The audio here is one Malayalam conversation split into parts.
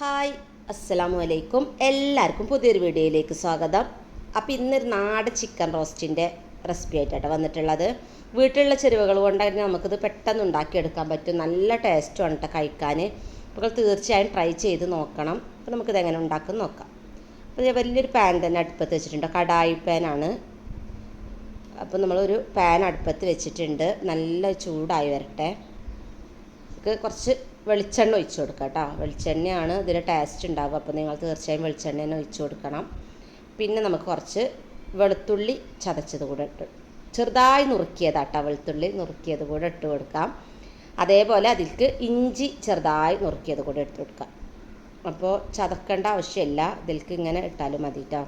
ഹായ് അസ്സലാമു അലൈക്കും എല്ലാവർക്കും പുതിയൊരു വീഡിയോയിലേക്ക് സ്വാഗതം. അപ്പോൾ ഇന്നൊരു നാടൻ ചിക്കൻ റോസ്റ്റിന്റെ റെസിപ്പി ആയിട്ടാണ് വന്നിട്ടുള്ളത്. വീട്ടിലുള്ള ചെരുവകൾ കൊണ്ട് തന്നെ നമുക്കിത് പെട്ടെന്ന് ഉണ്ടാക്കിയെടുക്കാൻ പറ്റും. നല്ല ടേസ്റ്റും ആണ് കേട്ടോ കഴിക്കാൻ അപ്പോൾ തീർച്ചയായും ട്രൈ ചെയ്ത് നോക്കണം. അപ്പോൾ നമുക്കിത് എങ്ങനെ ഉണ്ടാക്കും നോക്കാം. അപ്പോൾ ഞാൻ വലിയൊരു പാൻ തന്നെ അടുപ്പത്ത് വെച്ചിട്ടുണ്ട്. കടായി പാനാണ് അപ്പോൾ നമ്മളൊരു പാൻ അടുപ്പത്ത് വെച്ചിട്ടുണ്ട്. നല്ല ചൂടായി വരട്ടെ. നമുക്ക് കുറച്ച് വെളിച്ചെണ്ണ ഒഴിച്ചു കൊടുക്കുക കേട്ടോ. വെളിച്ചെണ്ണയാണ് ഇതിന് ടേസ്റ്റ് ഉണ്ടാവുക. അപ്പോൾ നിങ്ങൾ തീർച്ചയായും വെളിച്ചെണ്ണ തന്നെ ഒഴിച്ചു കൊടുക്കണം. പിന്നെ നമുക്ക് കുറച്ച് വെളുത്തുള്ളി ചതച്ചത് കൂടെ ഇട്ട് ചെറുതായി നുറുക്കിയതാട്ടോ വെളുത്തുള്ളി നുറുക്കിയത് കൂടെ ഇട്ട് കൊടുക്കാം. അതേപോലെ അതിൽക്ക് ഇഞ്ചി ചെറുതായി നുറുക്കിയത് കൂടെ ഇട്ട് കൊടുക്കാം. അപ്പോൾ ചതക്കേണ്ട ആവശ്യമില്ല. ഇതിൽക്ക് ഇങ്ങനെ ഇട്ടാലും മതി കേട്ടോ.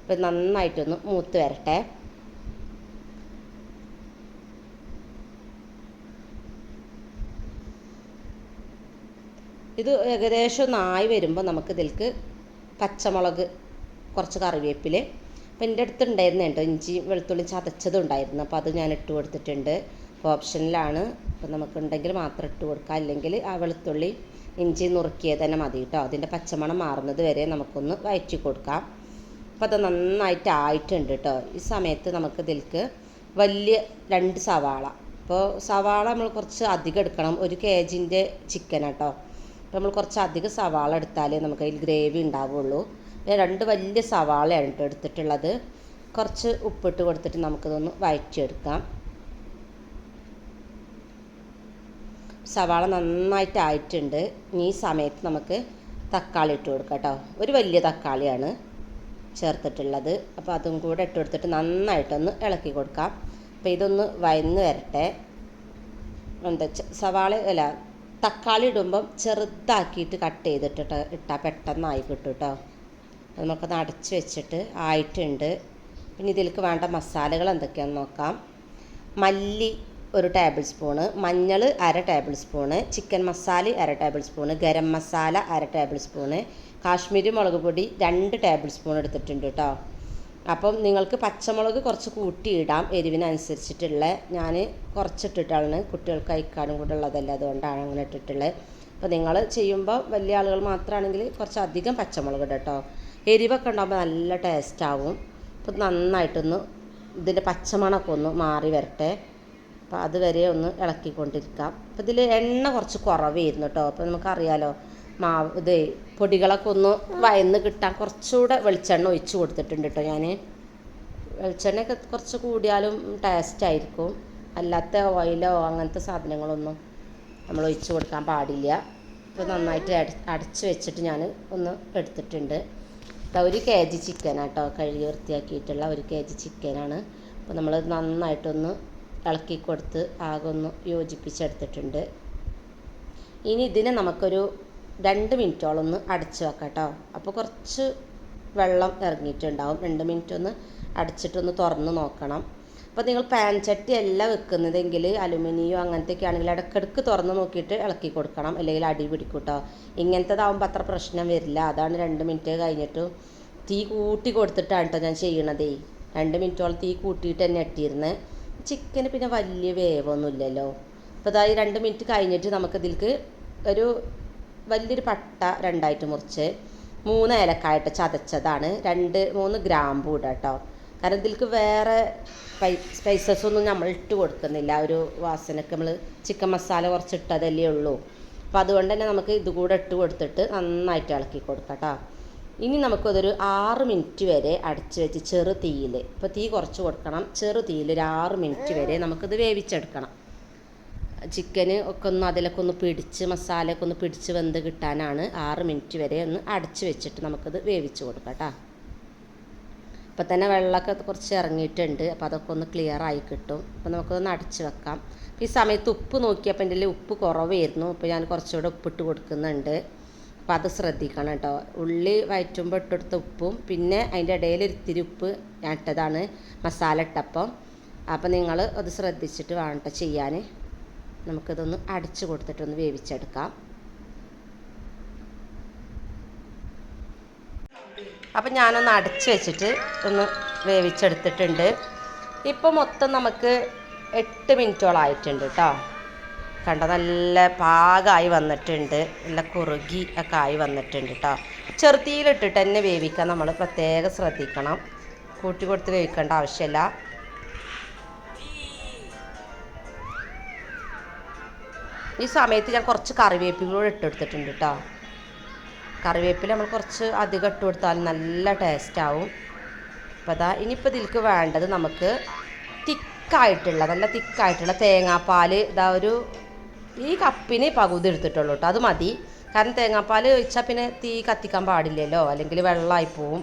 അപ്പോൾ നന്നായിട്ടൊന്ന് മൂത്ത് വരട്ടെ. ഇത് ഏകദേശം ഒന്നായി വരുമ്പോൾ നമുക്ക് ഇതിലേക്ക് പച്ചമുളക് കുറച്ച് കറിവേപ്പില. അപ്പം എന്റെ അടുത്ത് ഉണ്ടായിരുന്നു കേട്ടോ ഇഞ്ചി വെളുത്തുള്ളി ചതച്ചതുണ്ടായിരുന്നു അപ്പോൾ അത് ഞാൻ ഇട്ട് കൊടുത്തിട്ടുണ്ട്. അപ്പോൾ ഓപ്ഷനിലാണ്. അപ്പോൾ നമുക്കുണ്ടെങ്കിൽ മാത്രം ഇട്ട് കൊടുക്കാം. അല്ലെങ്കിൽ ആ വെളുത്തുള്ളി ഇഞ്ചി നുറുക്കിയത് തന്നെ മതി കേട്ടോ. അതിന്റെ പച്ചമണം മാറുന്നത് വരെ നമുക്കൊന്ന് വയറ്റി കൊടുക്കാം. അപ്പോൾ അത് നന്നായിട്ട് ആയിട്ടുണ്ട് കേട്ടോ. ഈ സമയത്ത് നമുക്ക് ഇതിലേക്ക് വലിയ രണ്ട് സവാള. അപ്പോൾ സവാള നമ്മൾ കുറച്ച് അധികം എടുക്കണം. ഒരു കെ ജിന്റെ ചിക്കൻ കേട്ടോ അപ്പോൾ നമ്മൾ കുറച്ച് അധികം സവാള എടുത്താലേ നമുക്ക് അതിൽ ഗ്രേവി ഉണ്ടാവുള്ളൂ. രണ്ട് വലിയ സവാളയാണ് കേട്ടോ എടുത്തിട്ടുള്ളത്. കുറച്ച് ഉപ്പിട്ട് കൊടുത്തിട്ട് നമുക്കിതൊന്ന് വഴറ്റിയെടുക്കാം. സവാള നന്നായിട്ട് ആയിട്ടുണ്ട്. ഈ സമയത്ത് നമുക്ക് തക്കാളി ഇട്ട് കൊടുക്കാം കേട്ടോ. ഒരു വലിയ തക്കാളിയാണ് ചേർത്തിട്ടുള്ളത്. അപ്പോൾ അതും കൂടെ ഇട്ട് കൊടുത്തിട്ട് നന്നായിട്ടൊന്ന് ഇളക്കി കൊടുക്കാം. അപ്പോൾ ഇതൊന്ന് വയന്ന് വരട്ടെ. എന്താ സവാള അല്ല തക്കാളി ഇടുമ്പം ചെറുതാക്കിയിട്ട് കട്ട് ചെയ്തിട്ട് ഇട്ടാൽ പെട്ടെന്നായി കിട്ടും കേട്ടോ നമുക്കൊന്ന് അടച്ച് വെച്ചിട്ട് ആയിട്ടുണ്ട്. പിന്നെ ഇതിലേക്ക് വേണ്ട മസാലകൾ എന്തൊക്കെയാണെന്ന് നോക്കാം. മല്ലി ഒരു ടേബിൾ സ്പൂണ് മഞ്ഞൾ അര ടേബിൾ സ്പൂണ് ചിക്കൻ മസാല അര ടേബിൾ സ്പൂണ് ഗരം മസാല അര ടേബിൾ സ്പൂണ് കാശ്മീരി മുളക് പൊടി രണ്ട് ടേബിൾ സ്പൂൺ എടുത്തിട്ടുണ്ട് കേട്ടോ അപ്പം നിങ്ങൾക്ക് പച്ചമുളക് കുറച്ച് കൂട്ടിയിടാം എരിവിനനുസരിച്ചിട്ടുള്ള. ഞാൻ കുറച്ചിട്ടിട്ടാണ് കുട്ടികൾക്ക് കഴിക്കാനും കൂടെ ഉള്ളതല്ല അതുകൊണ്ടാണ് അങ്ങനെ ഇട്ടിട്ടുള്ളത് അപ്പോൾ നിങ്ങൾ ചെയ്യുമ്പോൾ വലിയ ആളുകൾ മാത്രമാണെങ്കിൽ കുറച്ച് അധികം പച്ചമുളക് ഇടും കേട്ടോ എരിവൊക്കെ ഉണ്ടാകുമ്പോൾ നല്ല ടേസ്റ്റ് ആവും. അപ്പോൾ നന്നായിട്ടൊന്ന് ഇതിന്റെ പച്ചമണമൊക്കെ ഒന്ന് മാറി വരട്ടെ. അപ്പോൾ അതുവരെ ഒന്ന് ഇളക്കിക്കൊണ്ടിരിക്കാം. അപ്പോൾ ഇതിൽ എണ്ണ കുറച്ച് കുറവായിരുന്നു കേട്ടോ അപ്പോൾ നമുക്കറിയാലോ മാവ് ഇത് പൊടികളൊക്കെ ഒന്ന് വയന്ന് കിട്ടാൻ കുറച്ചുകൂടെ വെളിച്ചെണ്ണ ഒഴിച്ച് കൊടുത്തിട്ടുണ്ട് കേട്ടോ ഞാൻ വെളിച്ചെണ്ണയൊക്കെ കുറച്ച് കൂടിയാലും ടേസ്റ്റ് ആയിരിക്കും. അല്ലാത്ത ഓയിലോ അങ്ങനത്തെ സാധനങ്ങളൊന്നും നമ്മൾ ഒഴിച്ച് കൊടുക്കാൻ പാടില്ല. അപ്പോൾ നന്നായിട്ട് അടച്ച് വെച്ചിട്ട് ഞാൻ ഒന്ന് എടുത്തിട്ടുണ്ട്. ഒരു കെ ജി ചിക്കനാണ് കേട്ടോ കഴുകി വൃത്തിയാക്കിയിട്ടുള്ള ഒരു കെ ജി ചിക്കനാണ് അപ്പോൾ നമ്മൾ നന്നായിട്ടൊന്ന് ഇളക്കി കൊടുത്ത് ആകെ ഒന്ന് യോജിപ്പിച്ചെടുത്തിട്ടുണ്ട്. ഇനി ഇതിനെ നമുക്കൊരു രണ്ട് മിനിറ്റോളം ഒന്ന് അടച്ച് വെക്കാം കേട്ടോ. അപ്പോൾ കുറച്ച് വെള്ളം ഇറങ്ങിയിട്ടുണ്ടാവും. രണ്ട് മിനിറ്റ് ഒന്ന് അടച്ചിട്ടൊന്ന് തുറന്ന് നോക്കണം. അപ്പോൾ നിങ്ങൾ പാൻ ചട്ടി അല്ല വെക്കുന്നതെങ്കിൽ അലുമിനിയോ അങ്ങനത്തെയൊക്കെ ആണെങ്കിൽ ഇടക്കിടക്ക് തുറന്ന് നോക്കിയിട്ട് ഇളക്കി കൊടുക്കണം. അല്ലെങ്കിൽ അടി പിടിക്കും കേട്ടോ. ഇങ്ങനത്തേതാവുമ്പോൾ അത്ര പ്രശ്നം വരില്ല. അതാണ് രണ്ട് മിനിറ്റ് കഴിഞ്ഞിട്ട് തീ കൂട്ടി കൊടുത്തിട്ടാണ് കേട്ടോ ഞാൻ ചെയ്യണതേ. രണ്ട് മിനിറ്റോളം തീ കൂട്ടിയിട്ട് തന്നെ ഇട്ടിരുന്നത് ചിക്കന് പിന്നെ വലിയ വേവൊന്നുമില്ലല്ലോ. അപ്പോൾ അതായത് രണ്ട് മിനിറ്റ് കഴിഞ്ഞിട്ട് നമുക്കിതിലേക്ക് ഒരു വലിയൊരു പട്ട രണ്ടായിട്ട് മുറിച്ച് മൂന്ന് ഏലക്കായിട്ട് ചതച്ചതാണ്. രണ്ട് മൂന്ന് ഗ്രാമ്പു ഇടുക കേട്ടോ. കാരണം ഇതിലേക്ക് വേറെ സ്പൈസസ് ഒന്നും നമ്മൾ ഇട്ട് കൊടുക്കുന്നില്ല. ഒരു വാസനക്ക് നമ്മൾ ചിക്കൻ മസാല കുറച്ച് ഇട്ടതല്ലേ ഉള്ളൂ. അപ്പം അതുകൊണ്ട് തന്നെ നമുക്ക് ഇതുകൂടെ ഇട്ട് കൊടുത്തിട്ട് നന്നായിട്ട് ഇളക്കി കൊടുക്കാം കേട്ടോ. ഇനി നമുക്കതൊരു ആറ് മിനിറ്റ് വരെ അടച്ച് വെച്ച് ചെറു തീയിൽ ഇപ്പോൾ തീ കുറച്ച് കൊടുക്കണം. ചെറു തീയിൽ ഒരു ആറ് മിനിറ്റ് വരെ നമുക്കിത് വേവിച്ചെടുക്കണം. ചിക്കന് ഒക്കെ ഒന്ന് അതിലൊക്കെ ഒന്ന് പിടിച്ച് മസാലയൊക്കെ ഒന്ന് പിടിച്ച് വെന്ത് കിട്ടാനാണ് ആറ് മിനിറ്റ് വരെ ഒന്ന് അടച്ച് വെച്ചിട്ട് നമുക്കത് വേവിച്ച് കൊടുക്കാം കേട്ടോ അപ്പോൾ തന്നെ വെള്ളമൊക്കെ കുറച്ച് ഇറങ്ങിയിട്ടുണ്ട്. അപ്പോൾ അതൊക്കെ ഒന്ന് ക്ലിയർ ആയി കിട്ടും. അപ്പോൾ നമുക്കൊന്ന് അടച്ച് വെക്കാം. ഈ സമയത്ത് ഉപ്പ് നോക്കിയപ്പോൾ എന്റെ ഉപ്പ് കുറവായിരുന്നു. അപ്പോൾ ഞാൻ കുറച്ചുകൂടെ ഉപ്പിട്ട് കൊടുക്കുന്നുണ്ട്. അപ്പോൾ അത് ശ്രദ്ധിക്കണം കേട്ടോ. ഉള്ളി വയറ്റുമ്പോൾ ഇട്ടെടുത്ത ഉപ്പും പിന്നെ അതിന്റെ ഇടയിൽ ഇത്തിരി ഉപ്പ് ഞാൻ ഇട്ടതാണ് മസാല ഇട്ടപ്പം. അപ്പോൾ നിങ്ങൾ അത് ശ്രദ്ധിച്ചിട്ട് വേണം കേട്ടോ ചെയ്യാൻ. നമുക്കിതൊന്ന് അടിച്ചു കൊടുത്തിട്ടൊന്ന് വേവിച്ചെടുക്കാം. അപ്പം ഞാനൊന്ന് അടച്ച് വെച്ചിട്ട് ഒന്ന് വേവിച്ചെടുത്തിട്ടുണ്ട്. ഇപ്പോൾ മൊത്തം നമുക്ക് എട്ട് മിനിറ്റോളം ആയിട്ടുണ്ട് കേട്ടോ കണ്ട നല്ല പാകമായി വന്നിട്ടുണ്ട്. നല്ല കുറുകി ഒക്കെ ആയി വന്നിട്ടുണ്ട് കേട്ടോ ചെറുതീയിലിട്ടിട്ട് തന്നെ വേവിക്കാൻ നമ്മൾ പ്രത്യേകം ശ്രദ്ധിക്കണം. കൂട്ടി കൊടുത്ത് വേവിക്കേണ്ട ആവശ്യമില്ല. ഈ സമയത്ത് ഞാൻ കുറച്ച് കറിവേപ്പില കൂടെ ഇട്ടെടുത്തിട്ടുണ്ട് കേട്ടോ. കറിവേപ്പില നമ്മൾ കുറച്ച് അധികം ഇട്ട് കൊടുത്താൽ നല്ല ടേസ്റ്റ് ആവും. അപ്പോൾ അതാ ഇനിയിപ്പോൾ ഇതിലേക്ക് വേണ്ടത് നമുക്ക് തിക്കായിട്ടുള്ള നല്ല തിക്കായിട്ടുള്ള തേങ്ങാപ്പാൽ ഇതാ ഒരു ഈ കപ്പിന് പകുതി എടുത്തിട്ടുള്ളൂ കേട്ടോ. അത് മതി. കാരണം തേങ്ങാപ്പാൽ ഒഴിച്ചാൽ പിന്നെ തീ കത്തിക്കാൻ പാടില്ലല്ലോ. അല്ലെങ്കിൽ വെള്ളമായി പോവും.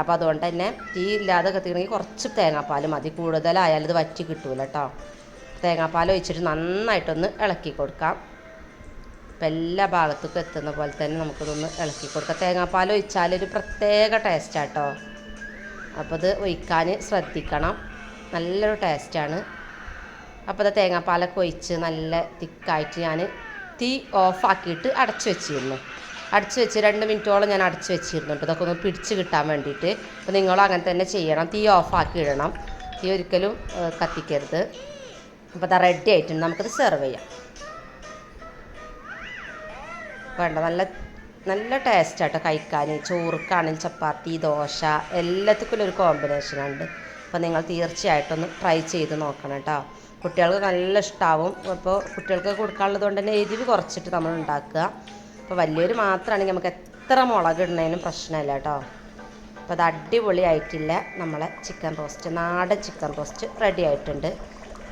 അപ്പോൾ അതുകൊണ്ട് തന്നെ തീ ഇല്ലാതെ കത്തിക്കണമെങ്കിൽ കുറച്ച് തേങ്ങാപ്പാൽ മതി. കൂടുതലായാലും ഇത് വറ്റി കിട്ടൂല കേട്ടോ. തേങ്ങാപ്പാൽ ഒഴിച്ചിട്ട് നന്നായിട്ടൊന്ന് ഇളക്കി കൊടുക്കാം. ഇപ്പം എല്ലാ ഭാഗത്തേക്കും എത്തുന്ന പോലെ തന്നെ നമുക്കിതൊന്ന് ഇളക്കി കൊടുക്കാം. തേങ്ങാപ്പാൽ ഒഴിച്ചാൽ ഒരു പ്രത്യേക ടേസ്റ്റാട്ടോ അപ്പോൾ ഇത് ഒഴിക്കാൻ ശ്രദ്ധിക്കണം. നല്ലൊരു ടേസ്റ്റാണ് അപ്പോൾ ഇത് തേങ്ങാപ്പാലൊക്കെ ഒഴിച്ച് നല്ല തിക്കായിട്ട് ഞാൻ തീ ഓഫാക്കിയിട്ട് അടച്ചു വെച്ചിരുന്നു. അടച്ചു വെച്ച് രണ്ട് മിനിറ്റോളം ഞാൻ അടച്ചു വെച്ചിരുന്നു കേട്ടോ ഇതൊക്കെ ഒന്ന് പിടിച്ച് കിട്ടാൻ വേണ്ടിയിട്ട്. അപ്പോൾ നിങ്ങളും അങ്ങനെ തന്നെ ചെയ്യണം. തീ ഓഫാക്കി ഇടണം. തീ ഒരിക്കലും കത്തിക്കരുത്. അപ്പോൾ അത് റെഡി ആയിട്ടുണ്ട്. നമുക്കത് സെർവ് ചെയ്യാം. വേണ്ട നല്ല നല്ല ടേസ്റ്റ് ആട്ടോ കഴിക്കാൻ. ചോറുക്കാണെങ്കിൽ ചപ്പാത്തി ദോശ എല്ലാത്തിക്കും ഒരു കോമ്പിനേഷൻ ഉണ്ട് അപ്പോൾ നിങ്ങൾ തീർച്ചയായിട്ടും ഒന്ന് ട്രൈ ചെയ്ത് നോക്കണം കേട്ടോ. കുട്ടികൾക്ക് നല്ല ഇഷ്ടമാവും അപ്പോൾ കുട്ടികൾക്ക് കൊടുക്കാനുള്ളത് കൊണ്ട് തന്നെ എരിവ് കുറച്ചിട്ട് നമ്മൾ ഉണ്ടാക്കുക. അപ്പോൾ വലിയൊരു മാത്രമാണെങ്കിൽ നമുക്ക് എത്ര മുളക് ഇടുന്നതിനും പ്രശ്നമില്ല കേട്ടോ. അപ്പോൾ അത് അടിപൊളിയായിട്ടില്ല. നമ്മളെ ചിക്കൻ റോസ്റ്റ് നാടൻ ചിക്കൻ റോസ്റ്റ് റെഡി ആയിട്ടുണ്ട്.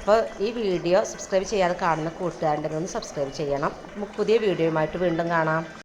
അപ്പോൾ ഈ വീഡിയോ സബ്സ്ക്രൈബ് ചെയ്യാതെ കാണുന്ന കൂട്ടുകാരുടെ ഒന്ന് സബ്സ്ക്രൈബ് ചെയ്യണം. നമുക്ക് പുതിയ വീഡിയോയുമായിട്ട് വീണ്ടും കാണാം.